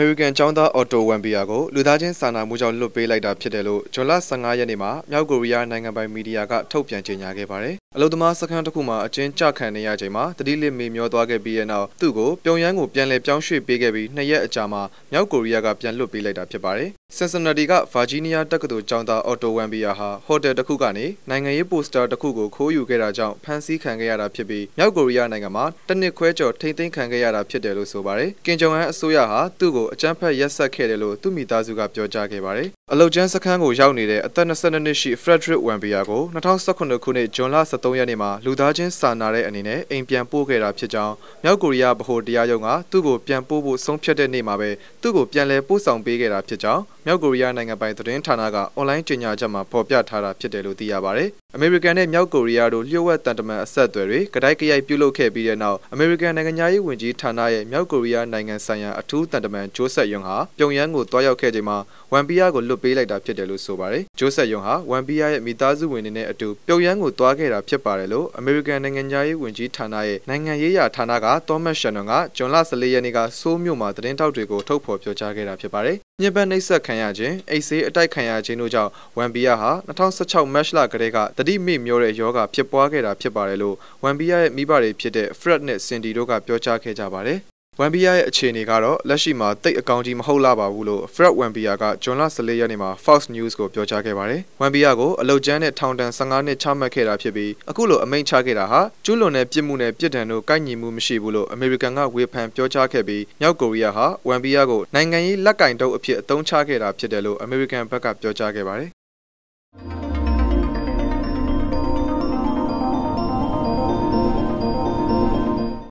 မေရိကန်ចောင်းသားအော်တိုဝမ်ဘီယာကိုလူသားချင်းစာနာမှုကြောင့်လွတ်ပေးလိုက်တာဖြစ်တယ်လို့ဇွန်လ15ရက်နေ့မှာမြောက်ကိုရီးယားနိုင်ငံပိုင်မီဒီယာကထုတ်ပြန်ကြေညာခဲ့ပါတယ်။ အလုသမားစခန်းတစ်ခုမှာအကျဉ်းချခံနေရချိန်မှာတတိလစ်မေမျောသွားခဲ့ပြီးတဲ့နောက်သူ့ကိုပြုံယမ်းကိုပြန်လည်ပြောင်းရွှေ့ပေးခဲ့ပြီးနှစ်ရက်အကြာမှာမြောက်ကိုရီးယားကပြန်လွတ်ပေးလိုက်တာဖြစ်ပါတယ်။ Cincinnati ကဗာဂျီးနီးယားတက္ကသိုလ်ကျောင်းသားအော်တိုဝမ်ဘီယာဟာဟိုတယ်တစ်ခုကနေနိုင်ငံရေးပိုစတာတစ်ခုကိုခိုးယူခဲ့တာကြောင့်ဖမ်းဆီးခံခဲ့ရတာဖြစ်ပြီးမြောက်ကိုရီးယားနိုင်ငံမှာတနစ်ခွဲကျော်ထိမ့်သိမ်းခံခဲ့ရတာဖြစ်တယ်လို့ဆိုပါတယ်။ကင်ဂျုံအန်အစိုးရဟာသူ့ကိုအကြမ်းဖက်ရက်စက်ခဲ့တယ်လို့သူ့မိသားစုကပြောကြားခဲ့ပါတယ်။ အလုတ်ကျန်းစခန်းကိုရောက်နေတဲ့အသက်22နှစ်ရှိ Frederick Wambia ကို2019ခုနှစ်ဇွန်လ23ရက်နေ့မှာလူသားချင်းစာနာတဲ့အနေနဲ့အိမ်ပြန်ပို့ခဲ့တာဖြစ်ကြောင်းမြောက်ကိုရီးယားဗဟိုတရားရုံးကသူ့ကိုပြန်ပို့ဖို့ဆုံးဖြတ်တဲ့နေ့မှာပဲသူ့ကိုပြန်လည်ပို့ဆောင်ပေးခဲ့တာဖြစ်ကြောင်းမြောက်ကိုရီးယားနိုင်ငံပိုင်သတင်းဌာနကအွန်လိုင်းကြေညာချက်မှာဖော်ပြထားတာဖြစ်တယ်လို့သိရပါတယ်။အမေရိကန်နဲ့မြောက်ကိုရီးယားတို့လျှို့ဝှက်တန်တမန်အဆက်အသွယ်တွေကတိုက်ကြရိုက်ပြုလုပ်ခဲ့ပြီးတဲ့နောက်အမေရိကန်နိုင်ငံသားရေးဝန်ကြီးဌာနရဲ့မြောက်ကိုရီးယားနိုင်ငံဆိုင်ရာအထူးတန်တမန်ဂျိုးဆက်ယွန်ဟာပြုံယမ်းကိုတွားရောက်ခဲ့ချိန်မှာဝန်ဘီယာကိုလွတ်ပေးလိုက်တာဖြစ်တယ်လို့ဆိုပါတယ်။ဂျိုးဆက်ယွန်ဟာဝန်ဘီယာရဲ့မိသားစုဝင်တွေနဲ့အတူပြုံယမ်းကိုတွားခဲ့တာဖြစ်ပါတယ်လို့အမေရိကန်နိုင်ငံသားရေးဝန်ကြီးဌာနရဲ့နိုင်ငံရေးရာဌာနကသောမတ်ရှန်နွန်ကဂျွန်လ14ရက်နေ့ကဆိုးမြို့မှာသတင်းထောက်တွေကိုထုတ်ဖော်ပြောကြားခဲ့တာဖြစ်ပါတယ်ညစ်ပတ်နှိပ်စက်ခံရခြင်းအိတ်ဆေးအတိုက်ခံရခြင်းတို့ကြောင့်ဝန်ဘီယာဟာ2016မတ်လကတည်းကတတိမိမျောတဲ့ယောဂဖြစ်ပွားခဲ့တာဖြစ်ပါတယ်လို့ဝန်ဘီယာရဲ့မိဘတွေဖြစ်တဲ့ Fred နဲ့ Cindy တို့ကပြောကြားခဲ့ကြပါတယ် ဝမ်ဘီယာရဲ့အခြေအနေကတော့လက်ရှိမှာတိတ်အကောင့်ကြီးမဟုတ်လာပါဘူးလို့ Fred ဝမ်ဘီယာကဂျွန်လ14ရက်နေ့မှာ Fox News ကိုပြောကြားခဲ့ပါတယ်။ဝမ်ဘီယာကိုအလုတ်ကျန်းနဲ့ထောင်ဒဏ်15နှစ်ချမှတ်ခဲ့တာဖြစ်ပြီးအခုလိုအမိန့်ချခဲ့တာဟာကျူးလွန်တဲ့ပြစ်မှုနဲ့ပြစ်ဒဏ်တို့ကိုက်ညီမှုမရှိဘူးလို့အမေရိကန်ကဝေဖန်ပြောကြားခဲ့ပြီးမြောက်ကိုရီးယားဟာဝမ်ဘီယာကိုနိုင်ငံရေးလက်ကင်တုပ်အဖြစ်အသုံးချခဲ့တာဖြစ်တယ်လို့အမေရိကန်ဘက်ကပြောကြားခဲ့ပါတယ်